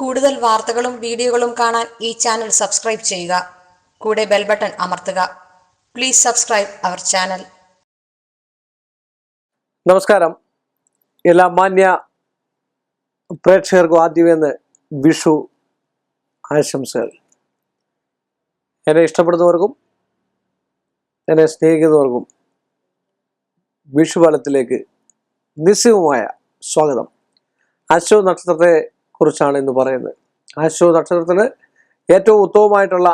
കൂടുതൽ വാർത്തകളും വീഡിയോകളും കാണാൻ ഈ ചാനൽ സബ്സ്ക്രൈബ് ചെയ്യുക. കൂടെ ബെൽ ബട്ടൺ അമർത്തുക. പ്ലീസ് സബ്സ്ക്രൈബ് അവർ ചാനൽ നമസ്കാരം. എല്ലാ മാന്യ പ്രേക്ഷകർക്കും ആദ്യമേന്ന് വിഷു ആശംസകൾ. എന്നെ ഇഷ്ടപ്പെടുന്നവർക്കും എന്നെ സ്നേഹിക്കുന്നവർക്കും വിഷുപാലത്തിലേക്ക് നിസ്സീമമായ സ്വാഗതം. അശ്വ നക്ഷത്രത്തെ കുറിച്ചാണ് ഇന്ന് പറയുന്നത്. അശ്വ നക്ഷത്രത്തിന് ഏറ്റവും ഉത്തമമായിട്ടുള്ള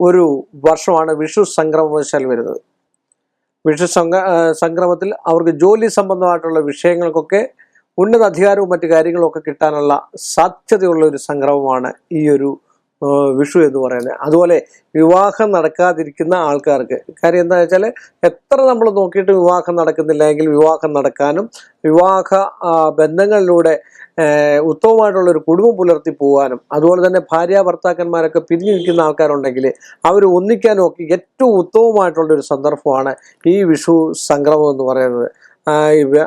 ഒരു വർഷമാണ് വിഷു സംക്രമവശാൽ വരുന്നത്. വിഷു സംഘ സംക്രമത്തിൽ അവർക്ക് ജോലി സംബന്ധമായിട്ടുള്ള വിഷയങ്ങൾക്കൊക്കെ ഉന്നത അധികാരവും മറ്റു കാര്യങ്ങളും ഒക്കെ കിട്ടാനുള്ള സാധ്യതയുള്ള ഒരു സംക്രമമാണ് ഈ ഒരു വിഷു എന്ന് പറയുന്നത്. അതുപോലെ വിവാഹം നടക്കാതിരിക്കുന്ന ആൾക്കാർക്ക്. കാര്യം എന്താ വെച്ചാൽ എത്ര നമ്മൾ നോക്കിയിട്ട് വിവാഹം നടക്കുന്നില്ല എങ്കിൽ വിവാഹം നടക്കാനും വിവാഹ ബന്ധങ്ങളിലൂടെ ഉത്തമമായിട്ടുള്ള ഒരു കുടുംബം പുലർത്തി പോകാനും അതുപോലെ തന്നെ ഭാര്യ ഭർത്താക്കന്മാരൊക്കെ പിരിഞ്ഞു നിൽക്കുന്ന ആൾക്കാരുണ്ടെങ്കിൽ അവർ ഒന്നിക്കാനും ഒക്കെ ഏറ്റവും ഉത്തമമായിട്ടുള്ള ഒരു സന്ദർഭമാണ് ഈ വിഷു സംക്രമം എന്ന് പറയുന്നത്.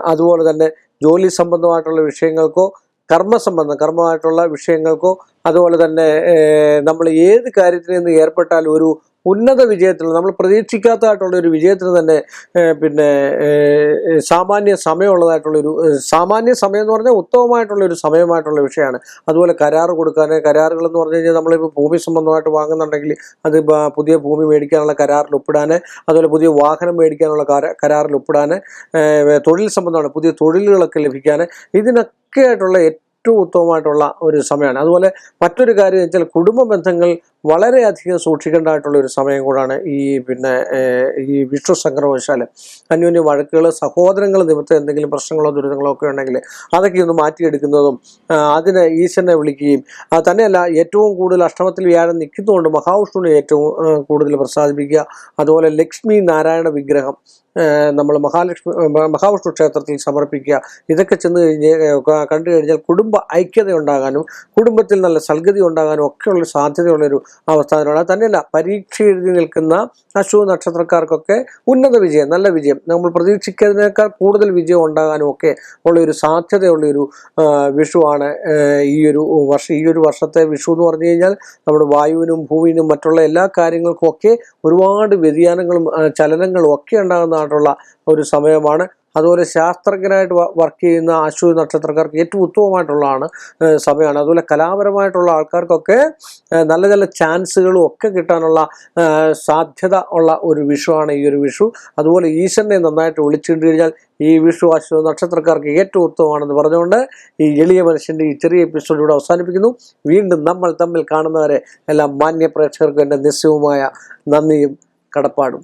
അതുപോലെ തന്നെ ജോലി സംബന്ധമായിട്ടുള്ള വിഷയങ്ങൾക്കോ കർമ്മസംബന്ധം കർമ്മമായിട്ടുള്ള വിഷയങ്ങൾക്കോ അതുപോലെ തന്നെ നമ്മൾ ഏത് കാര്യത്തിൽ നിന്ന് ഏർപ്പെട്ടാൽ ഒരു ഉന്നത വിജയത്തിൽ നമ്മൾ പ്രതീക്ഷിക്കാത്തതായിട്ടുള്ള ഒരു വിജയത്തിന് തന്നെ പിന്നെ സാമാന്യ സമയമുള്ളതായിട്ടുള്ള ഒരു ഏഹ്, സാമാന്യ സമയം എന്ന് പറഞ്ഞാൽ ഉത്തമമായിട്ടുള്ള ഒരു സമയമായിട്ടുള്ള വിഷയമാണ്. അതുപോലെ കരാർ കൊടുക്കാൻ കരാറുകൾ എന്ന് പറഞ്ഞു കഴിഞ്ഞാൽ നമ്മളിപ്പോൾ ഭൂമി സംബന്ധമായിട്ട് വാങ്ങുന്നുണ്ടെങ്കിൽ അത് പുതിയ ഭൂമി മേടിക്കാനുള്ള കരാറിൽ ഒപ്പിടാൻ അതുപോലെ പുതിയ വാഹനം മേടിക്കാനുള്ള കര- കരാറിൽ ഒപ്പിടാൻ തൊഴിൽ സംബന്ധമാണ് പുതിയ തൊഴിലുകളൊക്കെ ലഭിക്കാൻ ഇതിനൊക്കെ ആയിട്ടുള്ള ഏറ്റവും ഉത്തമമായിട്ടുള്ള ഒരു സമയമാണ്. അതുപോലെ മറ്റൊരു കാര്യം വെച്ചാൽ കുടുംബ ബന്ധങ്ങൾ വളരെയധികം സൂക്ഷിക്കേണ്ടതായിട്ടുള്ള ഒരു സമയം കൂടാണ് ഈ പിന്നെ ഈ വിഷ്ണു സംക്രമവശാൽ അന്യോന്യ വഴക്കുകൾ സഹോദരങ്ങൾ നിമിത്തം എന്തെങ്കിലും പ്രശ്നങ്ങളോ ദുരിതങ്ങളോ ഒക്കെ ഉണ്ടെങ്കിൽ അതൊക്കെ ഒന്ന് മാറ്റിയെടുക്കുന്നതും അതിനെ ഈശ്വരനെ വിളിക്കുകയും തന്നെയല്ല ഏറ്റവും കൂടുതൽ അഷ്ടമത്തിൽ വ്യാഴം നിൽക്കുന്നതുകൊണ്ട് മഹാവിഷ്ണുവിനെ ഏറ്റവും കൂടുതൽ പ്രസാദിപ്പിക്കുക. അതുപോലെ ലക്ഷ്മി നാരായണ വിഗ്രഹം നമ്മൾ മഹാലക്ഷ്മി മഹാവിഷ്ണു ക്ഷേത്രത്തിൽ സമർപ്പിക്കുക. ഇതൊക്കെ ചെന്ന് കഴിഞ്ഞ് കണ്ടു കഴിഞ്ഞാൽ കുടുംബ ഐക്യത ഉണ്ടാകാനും കുടുംബത്തിൽ നല്ല സൽഗതി ഉണ്ടാകാനും ഒക്കെയുള്ള സാധ്യതയുള്ളൊരു അവസ്ഥ അതിനുള്ള തന്നെയല്ല പരീക്ഷ എഴുതി നിൽക്കുന്ന അശു നക്ഷത്രക്കാർക്കൊക്കെ ഉന്നത വിജയം നല്ല വിജയം. നമ്മൾ പ്രതീക്ഷിക്കുന്നതിനേക്കാൾ കൂടുതൽ വിജയം ഉണ്ടാകാനും ഒക്കെ ഉള്ളൊരു സാധ്യതയുള്ളൊരു വിഷുവാണ് ഈ ഒരു വർഷം ഈ ഒരു വർഷത്തെ വിഷു എന്ന് പറഞ്ഞു കഴിഞ്ഞാൽ നമ്മുടെ വായുവിനും ഭൂമിനും മറ്റുള്ള എല്ലാ കാര്യങ്ങൾക്കും ഒക്കെ ഒരുപാട് വ്യതിയാനങ്ങളും ചലനങ്ങളും ഒക്കെ ഉണ്ടാകുന്നതായിട്ടുള്ള ഒരു സമയമാണ്. അതുപോലെ ശാസ്ത്രജ്ഞനായിട്ട് വർക്ക് ചെയ്യുന്ന അശ്വതി നക്ഷത്രക്കാർക്ക് ഏറ്റവും ഉത്തമമായിട്ടുള്ളതാണ് സമയമാണ്. അതുപോലെ കലാപരമായിട്ടുള്ള ആൾക്കാർക്കൊക്കെ നല്ല നല്ല ചാൻസുകളും ഒക്കെ കിട്ടാനുള്ള സാധ്യത ഉള്ള ഒരു വിഷുവാണ് ഈ ഒരു വിഷു. അതുപോലെ ഈശ്വരനെ നന്നായിട്ട് വിളിച്ചിട്ട് കഴിഞ്ഞാൽ ഈ വിഷു അശ്വതി നക്ഷത്രക്കാർക്ക് ഏറ്റവും ഉത്തമമാണെന്ന് പറഞ്ഞുകൊണ്ട് ഈ എളിയ മനുഷ്യന്റെ ഈ ചെറിയ എപ്പിസോഡ് ഇവിടെ അവസാനിപ്പിക്കുന്നു. വീണ്ടും നമ്മൾ തമ്മിൽ കാണുന്നവരെ എല്ലാ മാന്യ പ്രേക്ഷകർക്കും എന്റെ നിസ്യവുമായ നന്ദിയും കടപ്പാടും.